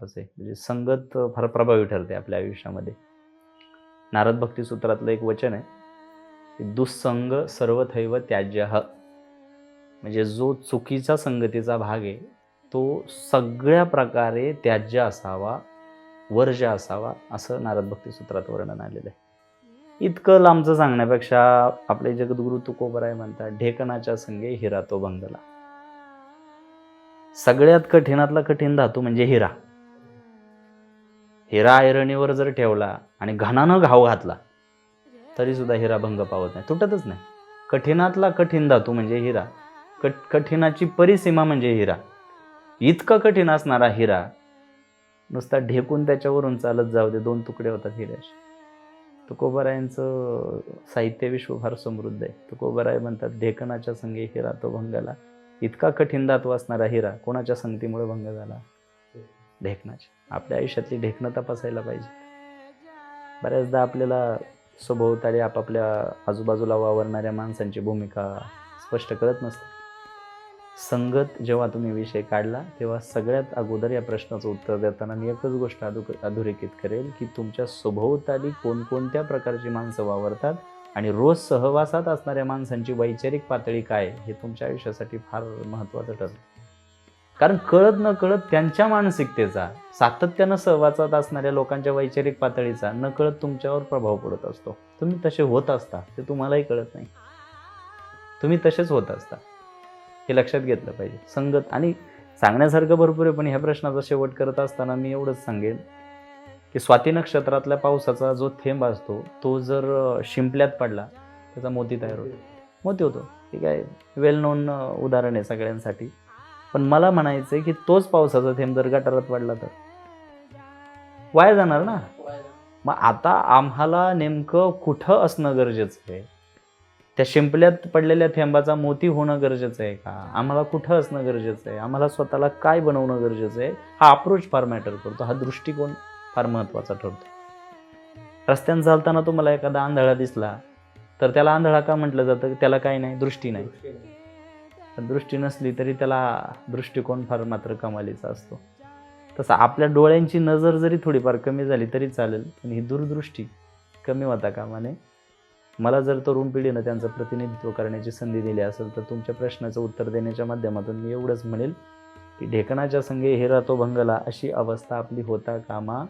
महत्वाचं आहे म्हणजे संगत फार प्रभावी ठरते आपल्या आयुष्यामध्ये. नारद भक्ती सूत्रातलं एक वचन आहे की दुःसंग सर्वथैव त्याज्य. म्हणजे जो चुकीचा संगतीचा भाग आहे तो सगळ्या प्रकारे त्याज्य असावा वर्ज्य असावा असं नारद भक्ती सूत्रात वर्णन आलेलं आहे. इतकं लांबचं सांगण्यापेक्षा आपले जगद्गुरु तुकोबराय म्हणतात ढेकणाच्या संगे हिरा तो भंगला सगळ्यात कठीणातला कठीण धातू म्हणजे हिरा. हिरा ऐरणीवर जर ठेवला आणि घाणानं घाव घातला तरी सुद्धा हिरा भंग पावत नाही. तुटतच नाही. कठीणातला कठीण धातू म्हणजे हिरा. कठ कठीणाची परिसीमा म्हणजे हिरा. इतका कठीण असणारा हिरा नुसता ढेकून त्याच्यावरून चालत जाऊ दे दोन तुकडे होतात हिऱ्याचे. तुकोबरायांचं साहित्य विश्व फार समृद्ध आहे. तुकोबराय म्हणतात ढेकणाच्या संगे हिरा तो भंगाला. इतका कठीण धातू असणारा हिरा कोणाच्या संगतीमुळे भंग झाला? ढेकणाची. आपल्या आयुष्यातली ढेकणं तपासायला पाहिजे. बऱ्याचदा आपल्याला सभोवताली आपापल्या आजूबाजूला वावरणाऱ्या माणसांची भूमिका स्पष्ट करत नसते संगत जेव्हा तुम्ही विषय काढला तेव्हा सगळ्यात अगोदर या प्रश्नाचं उत्तर देताना मी एकच गोष्ट अधु अधोरेखित करेल की तुमच्या सभोवताली कोणकोणत्या प्रकारची माणसं वावरतात आणि रोज सहवासात असणाऱ्या माणसांची वैचारिक पातळी काय हे तुमच्या आयुष्यासाठी फार महत्त्वाचं ठरतं. कारण कळत न कळत त्यांच्या मानसिकतेचा सातत्यानं सहवासात असणाऱ्या लोकांच्या वैचारिक पातळीचा न कळत तुमच्यावर प्रभाव पडत असतो. तुम्ही तसे होत असता ते तुम्हालाही कळत नाही. तुम्ही तसेच होत असता. हे लक्षात घेतलं पाहिजे. संगत आणि सांगण्यासारखं भरपूर आहे पण ह्या प्रश्नाचा शेवट करत असताना मी एवढंच सांगेन की स्वाती नक्षत्रातल्या पावसाचा जो थेंब असतो तो जर शिंपल्यात पडला त्याचा मोती तयार होतो. मोती होतो. ठीक आहे. वेल नोन उदाहरण आहे सगळ्यांसाठी. पण मला म्हणायचं आहे की तोच पावसाचा थेंब जर गटारात पडला तर. वाया जाणार ना? मग आता आम्हाला नेमकं कुठं असणं गरजेचं आहे? त्या शिंपल्यात पडलेल्या थेंबाचा मोती होणं गरजेचं आहे का? आम्हाला कुठं असणं गरजेचं आहे? आम्हाला स्वतःला काय बनवणं गरजेचं आहे? हा अप्रोच फार मॅटर करतो. हा दृष्टिकोन फार महत्त्वाचा ठरतो. रस्त्यानं चालताना तुम्हाला एखादा आंधळा दिसला तर त्याला आंधळा का म्हटलं जातं? त्याला काय नाही. दृष्टी नाही. पण दृष्टी नसली तरी त्याला दृष्टिकोन फार मात्र कमालीचा असतो. तसं आपल्या डोळ्यांची नजर जरी थोडीफार कमी झाली तरी चालेल पण ही दूरदृष्टी कमी होता कामाने. मला जर तरुण पिढीनं त्यांचं प्रतिनिधित्व करण्याची संधी दिली असेल तर तुमच्या प्रश्नाचं उत्तर देण्याच्या माध्यमातून मी एवढंच म्हणेल की ढेकणाच्या संगे हेरा तो भंगला अशी अवस्था आपली होता कामा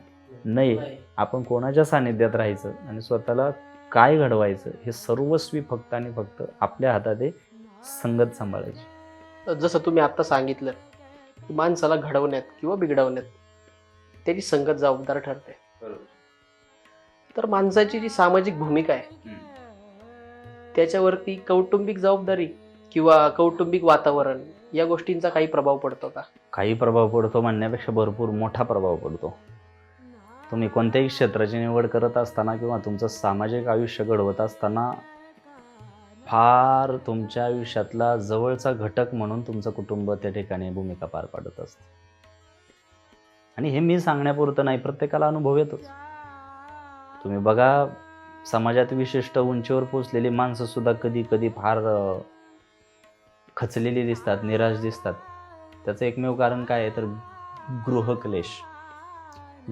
नये. आपण कोणाच्या सानिध्यात राहायचं आणि स्वतःला काय घडवायचं हे सर्वस्वी फक्त आणि फक्त आपल्या हातात आहे. संगत सांभाळायची. जसं तुम्ही आता सांगितलं की माणसाला घडवण्यात किंवा बिघडवण्यात त्याची संगत जबाबदार ठरते. तर माणसाची जी सामाजिक भूमिका आहे त्याच्यावरती कौटुंबिक जबाबदारी किंवा कौटुंबिक वातावरण या गोष्टींचा काही प्रभाव पडतो का? काही प्रभाव पडतो म्हणण्यापेक्षा भरपूर मोठा प्रभाव पडतो. तुम्ही कोणत्याही क्षेत्राची निवड करत असताना किंवा तुमचं सामाजिक आयुष्य घडवत असताना फार तुमच्या आयुष्यातला जवळचा घटक म्हणून तुमचं कुटुंब त्या ठिकाणी भूमिका पार पाडत असतं. आणि हे मी सांगण्यापुरतं नाही प्रत्येकाला अनुभव येतोच तुम्ही बघा समाजात विशिष्ट उंचीवर पोचलेली माणसं सुद्धा कधी कधी फार खचलेली दिसतात निराश दिसतात. त्याचं एकमेव कारण काय आहे? तर गृहक्लेश.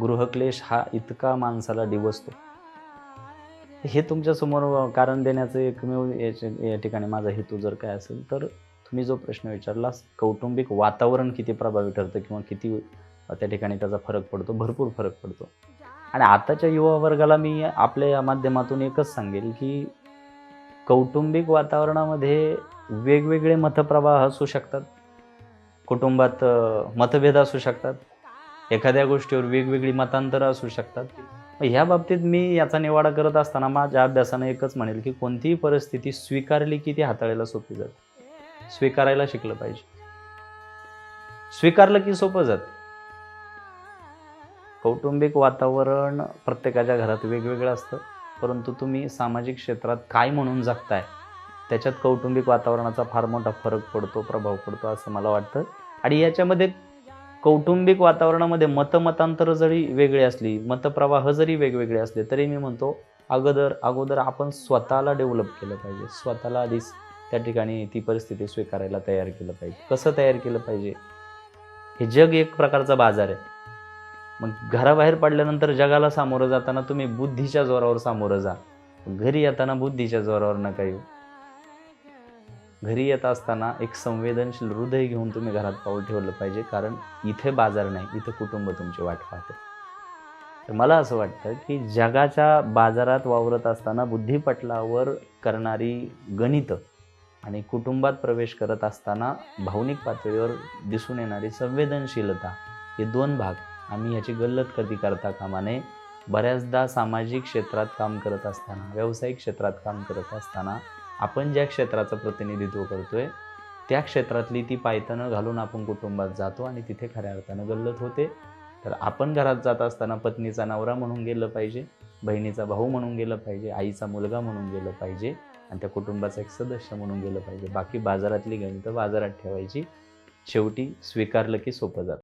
गृहक्लेश हा इतका माणसाला डिवसतो. हे तुमच्यासमोर कारण देण्याचं एकमेव या ठिकाणी माझा हेतू जर काय असेल तर तुम्ही जो प्रश्न विचारला कौटुंबिक वातावरण किती प्रभावी ठरतं किंवा किती त्या ठिकाणी त्याचा फरक पडतो भरपूर फरक पडतो. आणि आताच्या युवा वर्गाला मी आपल्या या माध्यमातून एकच सांगेल की कौटुंबिक वातावरणामध्ये वेगवेगळे मतप्रवाह असू शकतात. कुटुंबात मतभेद असू शकतात. एखाद्या गोष्टीवर वेगवेगळी मतांतरं असू शकतात. मग ह्या बाबतीत मी याचा निवाडा करत असताना माझ्या अभ्यासानं एकच म्हणेल की कोणतीही परिस्थिती स्वीकारली की ती हाताळायला सोपी जाते. स्वीकारायला शिकलं पाहिजे. स्वीकारलं की सोपं जात. कौटुंबिक वातावरण प्रत्येकाच्या घरात वेगवेगळं असतं परंतु तुम्ही सामाजिक क्षेत्रात काय म्हणून जगताय त्याच्यात कौटुंबिक वातावरणाचा फार मोठा फरक पडतो प्रभाव पडतो असं मला वाटतं. आणि याच्यामध्ये कौटुंबिक वातावरणामध्ये मतमतांतर जरी वेगळी असली मतप्रवाह जरी वेगवेगळे असले तरी मी म्हणतो अगोदर अगोदर आपण स्वतःला डेव्हलप केलं पाहिजे. स्वतःला आधीच त्या ठिकाणी ती परिस्थिती स्वीकारायला तयार केलं पाहिजे. कसं तयार केलं पाहिजे? हे जग एक प्रकारचा बाजार आहे. मग घराबाहेर पडल्यानंतर जगाला सामोरं जाताना तुम्ही बुद्धीच्या जोरावर सामोरं जा. घरी येताना बुद्धीच्या जोरावर नका येऊ. घरी येत असताना एक संवेदनशील हृदय घेऊन तुम्ही घरात पाऊल ठेवलं पाहिजे कारण इथे बाजार नाही इथे कुटुंब तुमची वाट पाहते. तर मला असं वाटतं की जगाच्या बाजारात वावरत असताना बुद्धिपटलावर करणारी गणितं आणि कुटुंबात प्रवेश करत असताना भावनिक पातळीवर दिसून येणारी संवेदनशीलता हे दोन भाग आम्ही ह्याची गल्लत कधी करता कामा नये. बऱ्याचदा सामाजिक क्षेत्रात काम करत असताना व्यावसायिक क्षेत्रात काम करत असताना आपण ज्या क्षेत्राचं प्रतिनिधित्व करतोय त्या क्षेत्रातली ती पायतनं घालून आपण कुटुंबात जातो आणि तिथे खऱ्या अर्थानं गल्लत होते. तर आपण घरात जात असताना पत्नीचा नवरा म्हणून गेलं पाहिजे बहिणीचा भाऊ म्हणून गेलं पाहिजे आईचा मुलगा म्हणून गेलं पाहिजे आणि त्या कुटुंबाचा एक सदस्य म्हणून गेलं पाहिजे. बाकी बाजारातली गणितं बाजारात ठेवायची. शेवटी स्वीकारलं की सोपं जातं.